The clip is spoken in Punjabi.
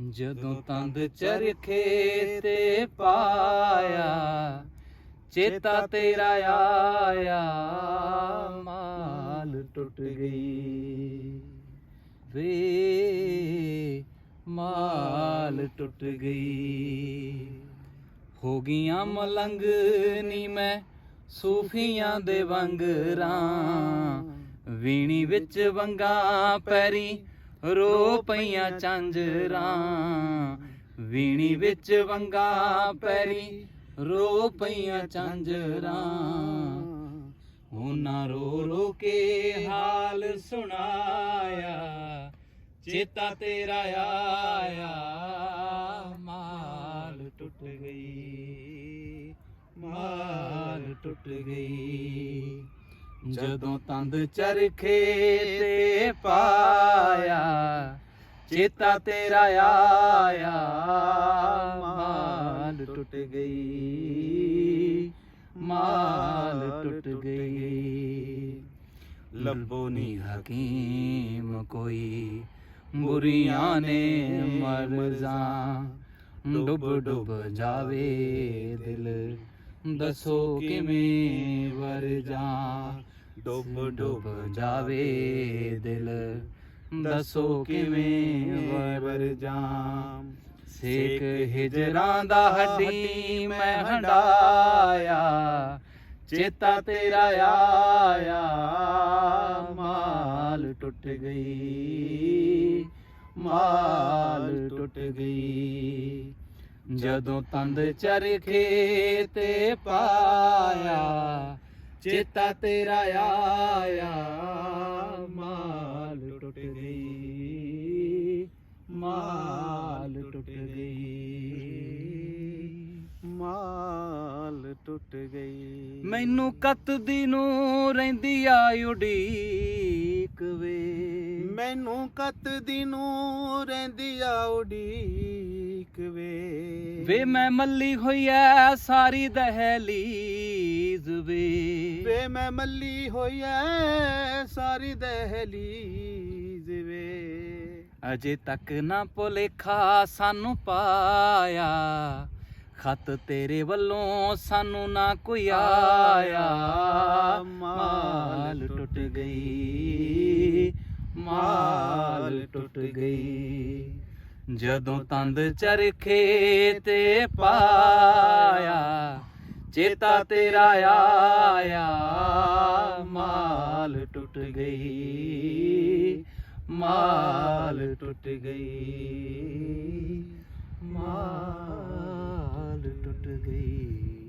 ਜਦੋਂ ਤੰਦ ਚਰਖੇ ਤੇ ਪਾਇਆ, ਚੇਤਾ ਤੇਰਾ ਆਇਆ, ਮਾਲ ਟੁੱਟ ਗਈ। ਵੇ, ਮਾਲ ਟੁੱਟ ਗਈ। ਹੋ ਗਈਆਂ ਮਲੰਗ ਨੀ ਮੈਂ ਸੂਫੀਆਂ ਦੇ ਵੰਗਰਾਂ, ਵੀਣੀ ਵਿੱਚ ਵੰਗਾ ਪੈਰੀ ਰੋ ਪਈਆਂ ਚਾਂਜਰਾਂ ਵੀਣੀ ਵਿੱਚ ਵੰਗਾ ਪੈਰੀ। ਰੋ ਪਈਆਂ ਚਾਂਜਰਾਂ ਉਹਨਾਂ ਰੋ ਰੋ ਕੇ ਹਾਲ ਸੁਣਾਇਆ, ਚੇਤਾ ਤੇਰਾ ਆਇਆ। ਮਾਲ ਟੁੱਟ ਗਈ, ਮਾਲ ਟੁੱਟ ਗਈ। ਜਦੋਂ ਤੰਦ ਚਰਖੇ ਤੇ ਪਾਇਆ, ਚੇਤਾ ਤੇਰਾ ਆਇਆ, ਮਾਲ ਟੁੱਟ ਗਈ, ਮਾਲ ਟੁੱਟ ਗਈ। ਲੱਭੋ ਨੀ ਹਕੀਮ ਕੋਈ, ਬੁਰੀਆਂ ਨੇ ਮਰਜ਼ਾਂ ਡੁੱਬ ਡੁੱਬ ਜਾਵੇ ਦਿਲ। ਦੱਸੋ ਕਿਵੇਂ ਵਰ ਜਾ। ਡੁੱਬ ਡੁੱਬ ਜਾਵੇ ਦਿਲ। ਦੱਸੋ ਕਿਵੇਂ ਵਰ ਜਾ। ਸੇਕ ਹਿਜਰਾਂ ਦਾ ਹੱਡੀ ਮੈਂ ਹੰਡਾਇਆ। ਚੇਤਾ ਤੇਰਾ ਆਇਆ। ਮਾਲ ਟੁੱਟ ਗਈ। ਮਾਲ ਟੁੱਟ ਗਈ। ਜਦੋਂ ਤੰਦ ਚਰਖੇ ਤੇ ਪਾਇਆ ਚੇਤਾ ਤੇਰਾ ਆਇਆ, ਮਾਲ ਟੁੱਟ ਗਈ, ਮਾਲ ਟੁੱਟ ਗਈ, ਮਾਲ ਟੁੱਟ ਗਈ। ਮੈਨੂੰ ਕਤ ਦੀ ਨੂੰ ਰਹਿੰਦੀ ਆ ਉਡੀਕ ਵੇ। ਮੈਨੂੰ ਕਤ ਦੀ ਨੂੰ ਰਹਿੰਦੀ ਆ ਉਡੀਕ ਵੇ। ਵੇ ਮੈਂ ਮੱਲੀ ਹੋਈ ਐ ਸਾਰੀ ਦਹਲੀਜ਼ ਵੇ। ਵੇ ਮੈਂ ਮੱਲੀ ਹੋਈ ਐ ਸਾਰੀ ਦਹਲੀਜ਼ ਵੇ। ਅਜੇ ਤੱਕ ਨਾ ਭੁਲੇਖਾ ਸਾਨੂੰ ਪਾਇਆ। ਖਤ ਤੇਰੇ ਵੱਲੋਂ ਸਾਨੂੰ ਨਾ ਕੋਈ ਆਇਆ ਮਾਲ ਟੁੱਟ ਗਈ। ਮਾਲ ਟੁੱਟ ਗਈ। ਜਦੋਂ ਤੰਦ ਚਰਖੇ ਤੇ ਪਾਇਆ, ਚੇਤਾ ਤੇਰਾ ਆਇਆ, ਮਾਲ ਟੁੱਟ ਗਈ, ਮਾਲ ਟੁੱਟ ਗਈ, ਮਾਲ ਟੁੱਟ ਗਈ।